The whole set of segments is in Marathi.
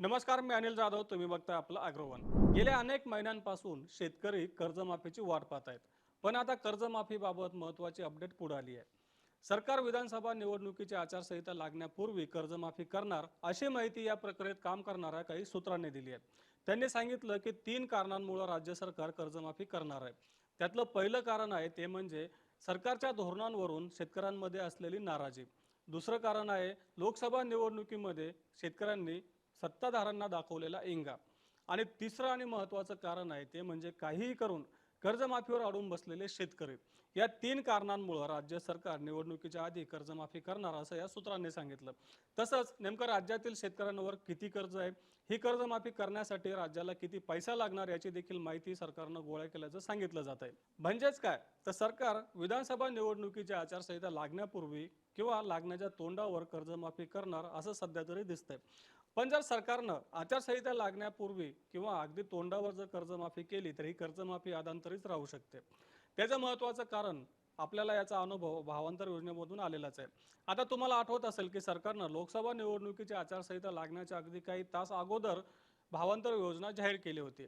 नमस्कार मी अनिल जाधव. तुम्ही बघताय आपलं अग्रवन. गेल्या अनेक महिन्यांपासून शेतकरी कर्जमाफीची वाट पाहत आहेत पण आता कर्जमाफीबाबत महत्त्वाची अपडेट पुढे आली आहे. सरकार विधानसभा निवडणुकीची आचारसंहिता लागण्यापूर्वी कर्जमाफी करणार अशी माहिती या प्रक्रियेत काम करणाऱ्या काही सूत्रांनी दिली आहे. त्यांनी सांगितलं की तीन कारणांमुळे राज्य सरकार कर्जमाफी करणार आहे. त्यातलं पहिलं कारण आहे ते म्हणजे सरकारच्या धोरणांवरून शेतकऱ्यांमध्ये असलेली नाराजी. दुसरं कारण आहे लोकसभा निवडणुकीमध्ये शेतकऱ्यांनी सत्ताधाऱ्यांना दाखवलेला इंगा. आणि तिसरं आणि महत्त्वाचं कारण आहे ते म्हणजे काहीही करून कर्जमाफीवर अडून बसलेले शेतकरी. या तीन कारणांमुळं राज्य सरकार निवडणुकीच्या आधी कर्जमाफी करणार असं या सूत्रांनी सांगितलं. तसंच नेमकं राज्यातील शेतकऱ्यांवर किती कर्ज आहे? ही कर्जमाफी करण्यासाठी राज्याला किती पैसा लागणार याची देखील माहिती सरकारनं गोळा केल्याचं सांगितलं जात आहे. म्हणजेच काय? तर सरकार विधानसभा निवडणुकीची आचारसंहिता लागण्यापूर्वी किंवा लागण्याच्या तोंडावर कर्जमाफी करणार असं सध्या तरी दिसतंय. पण जर सरकारनं आचारसंहिता लागण्यापूर्वी किंवा अगदी तोंडावर जर कर्जमाफी केली तर ही कर्जमाफी अदांतरीच राहू शकते. त्याचं महत्त्वाचं कारण आपल्याला याचा अनुभव भावांतर योजनेमधून आलेलाच आहे. आता तुम्हाला आठवत असेल की सरकारनं लोकसभा निवडणुकीची आचारसंहिता लागण्याच्या अगदी काही तास अगोदर भावांतर योजना जाहीर केली होती.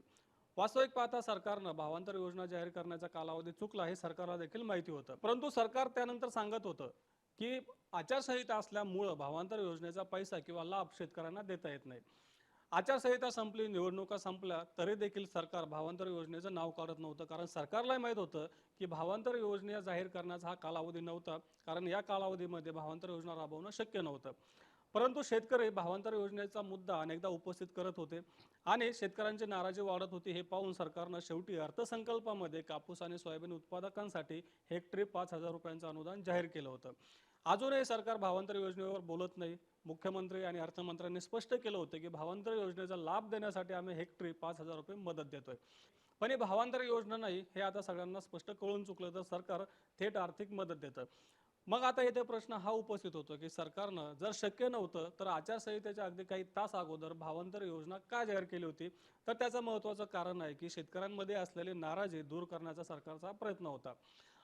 वास्तविक पाहता सरकारनं भावांतर योजना जाहीर करण्याचा कालावधी चुकला हे सरकारला देखील माहिती होतं. परंतु सरकार त्यानंतर सांगत होतं की आचारसंहिता असल्यामुळं भावांतर योजनेचा पैसा किंवा लाभ शेतकऱ्यांना देता येत नाही. आचारसंहिता संपली निवडणुका संपल्या तरी देखील सरकार भावांतर योजनेचं नाव काढत नव्हतं. कारण सरकारलाही माहीत होतं की भावांतर योजना जाहीर करण्याचा हा कालावधी नव्हता. कारण या कालावधीमध्ये भावांतर योजना राबवणं शक्य नव्हतं. परंतु शेतकरी भावांतर योजनेचा मुद्दा अनेकदा उपस्थित करत होते आणि शेतकऱ्यांची नाराजी वाढत होती हे पाहून सरकारनं शेवटी अर्थसंकल्पामध्ये कापूस आणि सोयाबीन उत्पादकांसाठी हेक्टरी पाच हजार रुपयांचं अनुदान जाहीर केलं होतं. अजूनही सरकार भावांतर योजनेवर बोलत नाही. मुख्यमंत्री आणि अर्थमंत्र्यांनी स्पष्ट केलं होतं की भावांतर योजनेचा लाभ देण्यासाठी आम्ही हेक्टरी पाच हजार रुपये मदत देतोय. पण ही भावांतर योजना नाही हे आता सगळ्यांना स्पष्ट कळून चुकलं तर सरकार थेट आर्थिक मदत देतं. मग आता इथे प्रश्न हा उपस्थित होतो की सरकारनं जर शक्य नव्हतं तर आचारसंहितेच्या अगदी काही तास अगोदर भावांतर योजना का जाहीर केली होती? तर त्याचं महत्त्वाचं कारण आहे की शेतकऱ्यांमध्ये असलेली नाराजी दूर करण्याचा सरकारचा प्रयत्न होता.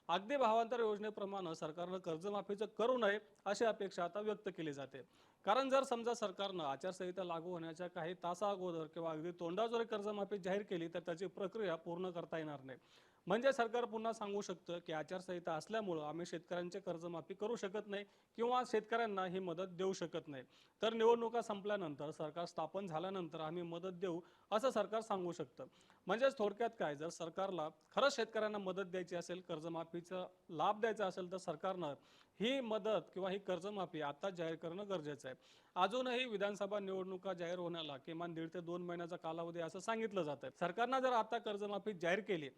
अगदी भावांतर योजनेप्रमाणे सरकारनं कर्जमाफीचं करू नये अशी अपेक्षा आता व्यक्त केली जाते. कारण जर समजा सरकारनं आचारसंहिता लागू होण्याच्या काही तासा अगोदर किंवा अगदी तोंडावर कर्जमाफी जाहीर केली तर त्याची प्रक्रिया पूर्ण करता येणार नाही. म्हणजे सरकार पुन्हा सांगू शकतं की आचारसंहिता असल्यामुळं आम्ही शेतकऱ्यांचे कर्जमाफी करू शकत नाही किंवा शेतकऱ्यांना ही मदत देऊ शकत नाही. तर निवडणुका संपल्यानंतर सरकार स्थापन झाल्यानंतर आम्ही मदत देऊ असं सरकार सांगू शकतं. म्हणजेच थोडक्यात काय जर सरकारला खरंच शेतकऱ्यांना मदत द्यायची असेल कर्जमाफीचा लाभ द्यायचा असेल तर सरकारनं ही मदत किंवा ही कर्जमाफी आता जाहीर करणं गरजेचं आहे. अजूनही विधानसभा निवडणुका जाहीर होण्याला किमान दीड ते दोन महिन्याचा कालावधी असं सांगितलं जात आहे सरकारनं जर आता कर्जमाफी जाहीर केली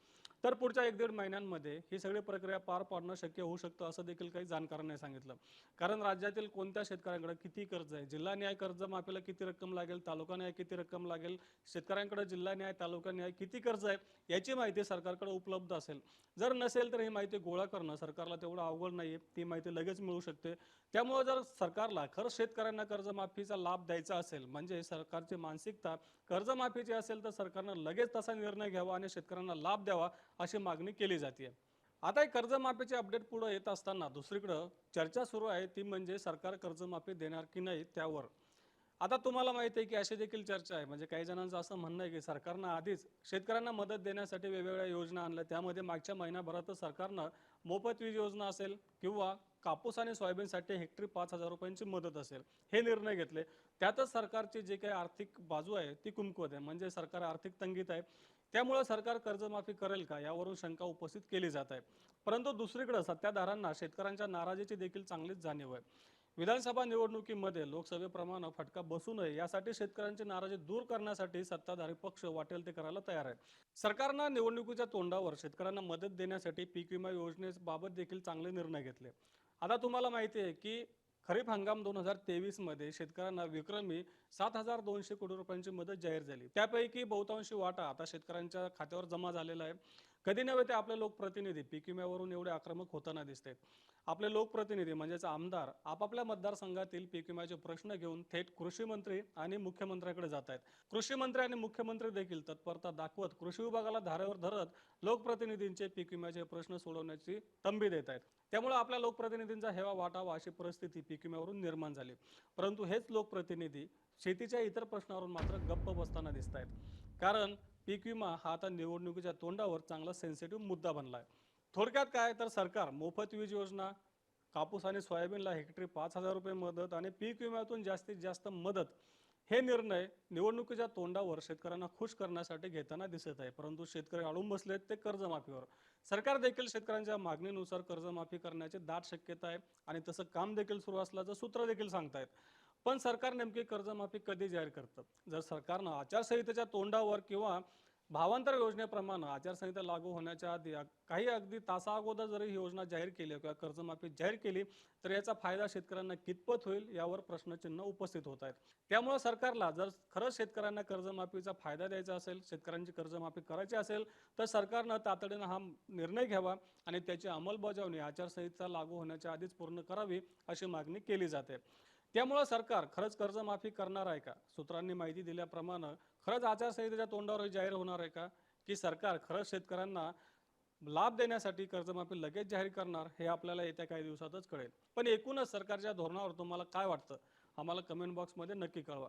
तर पुढच्या एक दीड महिन्यांमध्ये ही सगळी प्रक्रिया पार पाडणं शक्य होऊ शकतं असं देखील काही जाणकारांनी सांगितलं. कारण राज्यातील कोणत्या शेतकऱ्यांकडे किती कर्ज आहे? जिल्हा न्याय कर्जमाफीला किती रक्कम लागेल? तालुका न्याय किती रक्कम लागेल? शेतकऱ्यांकडे जिल्हा न्याय तालुका न्याय किती कर्ज आहे? याची माहिती सरकारकडे उपलब्ध असेल. जर नसेल तर ही माहिती गोळा करणं सरकारला तेवढं अवघड नाही आहे ती माहिती लगेच मिळू शकते. त्यामुळे जर सरकारला खरंच शेतकऱ्यांना कर्जमाफीचा लाभ द्यायचा असेल म्हणजे सरकारची मानसिकता कर्जमाफीची असेल तर सरकारनं लगेच तसा निर्णय घ्यावा आणि शेतकऱ्यांना लाभ द्यावा अशी मागणी केली जाते आता कर्जमाफीचे अपडेट पुढे येत असताना दुसरीकडं चर्चा सुरू आहे ती म्हणजे सरकार कर्जमाफी देणार की नाही त्यावर. आता तुम्हाला माहिती आहे की अशी देखील चर्चा आहे. म्हणजे काही जणांचं असं म्हणणं आहे की सरकारनं आधीच शेतकऱ्यांना मदत देण्यासाठी वेगवेगळ्या योजना आणल्या. त्यामध्ये मागच्या महिन्याभरातच सरकारनं मोफत वीज योजना असेल किंवा कापूस आणि सोयाबीनसाठी हेक्टरी पाच हजार रुपयांची मदत असेल हे निर्णय घेतले. त्यातच सरकारची जी काही आर्थिक बाजू आहे ती कुमकुवत आहे. म्हणजे सरकार आर्थिक तंगीत आहे. त्यामुळे सरकार कर्जमाफी करेल का? यावरून शंका उपस्थित केली जात आहे. परंतु दुसरीकडे सत्ताधारांना शेतकऱ्यांच्या नाराजीची देखील चांगलीच जाणीव आहे. विधानसभा निवडणुकीमध्ये लोकसभेप्रमाणे फटका बसू नये यासाठी शेतकऱ्यांची नाराजी दूर करण्यासाठी सत्ताधारी पक्ष वाटेल ते करायला तयार आहे. सरकारनं निवडणुकीच्या तोंडावर शेतकऱ्यांना मदत देण्यासाठी पीक विमा योजनेबाबत देखील चांगले निर्णय घेतले. आता तुम्हाला माहिती आहे की खरीप हंगाम दोन हजार तेवीसमध्ये शेतकऱ्यांना विक्रमी सात हजार दोनशे कोटी रुपयांची मदत जाहीर झाली. त्यापैकी बहुतांशी वाटा आता शेतकऱ्यांच्या खात्यावर जमा झालेला आहे. कधी नव्हे ते आपले लोकप्रतिनिधी पीक विम्यावरून एवढे आक्रमक होताना दिसत आहेत. आपले लोकप्रतिनिधी म्हणजेच आमदार आपापल्या मतदारसंघातील पीक विम्याचे प्रश्न घेऊन थेट कृषी मंत्री आणि मुख्यमंत्र्यांकडे जात आहेत. कृषी मंत्री आणि मुख्यमंत्री देखील तत्परता दाखवत कृषी विभागाला धारेवर धरत लोकप्रतिनिधींचे पीक विम्याचे प्रश्न सोडवण्याची तंबी देत आहेत. त्यामुळे आपल्या लोकप्रतिनिधींचा हेवा वाटावा अशी परिस्थिती पीक विम्यावरून निर्माण झाली. परंतु हेच लोकप्रतिनिधी शेतीच्या इतर प्रश्नावरून मात्र गप्प बसताना दिसत आहेत. कारण पीक विमा हा आता निवडणुकीच्या तोंडावर चांगला सेन्सिटिव्ह मुद्दा बनला आहे थोडक्यात काय तर सरकार मोफत वीज योजना कापूस आणि सोयाबीनला हेक्टरी पाच हजार रुपये मदत आणि पीक विम्यातून जास्तीत जास्त मदत हे निर्णय निवडणुकीच्या तोंडावर शेतकऱ्यांना खुश करण्यासाठी घेताना दिसत आहे. परंतु शेतकरी अडून बसलेत ते कर्जमाफीवर. सरकार देखील शेतकऱ्यांच्या मागणीनुसार कर्जमाफी करण्याची दाट शक्यता आहे आणि तसं काम देखील सुरू असल्याचं सूत्र देखील सांगतायत. पण सरकार नेमकी कर्जमाफी कधी जाहीर करतं? जर सरकारनं आचारसंहितेच्या तोंडावर किंवा भावांतर योजनेप्रमाणे आचारसंहिता लागू होण्याच्या आधी काही अगदी तासा अगोदर जरी ही योजना जाहीर केली किंवा कर्जमाफी जाहीर केली तर याचा फायदा शेतकऱ्यांना कितपत होईल यावर प्रश्नचिन्ह उपस्थित होत आहेत. त्यामुळे सरकारला जर खरंच शेतकऱ्यांना कर्जमाफीचा फायदा द्यायचा असेल शेतकऱ्यांची कर्जमाफी करायची असेल तर सरकारनं तातडीनं हा निर्णय घ्यावा आणि त्याची अंमलबजावणी आचारसंहिता लागू होण्याच्या आधीच पूर्ण करावी अशी मागणी केली जाते. त्यामुळं सरकार खरंच कर्जमाफी करणार आहे का? सूत्रांनी माहिती दिल्याप्रमाणे खरंच आचारसंहितेच्या तोंडावर जाहीर होणार आहे का? की सरकार खरंच शेतकऱ्यांना लाभ देण्यासाठी कर्जमाफी लगेच जाहीर करणार हे आपल्याला येत्या काही दिवसातच कळेल. पण एकूणच सरकारच्या धोरणावर तुम्हाला काय वाटतं? आम्हाला कमेंट बॉक्समध्ये नक्की कळवा.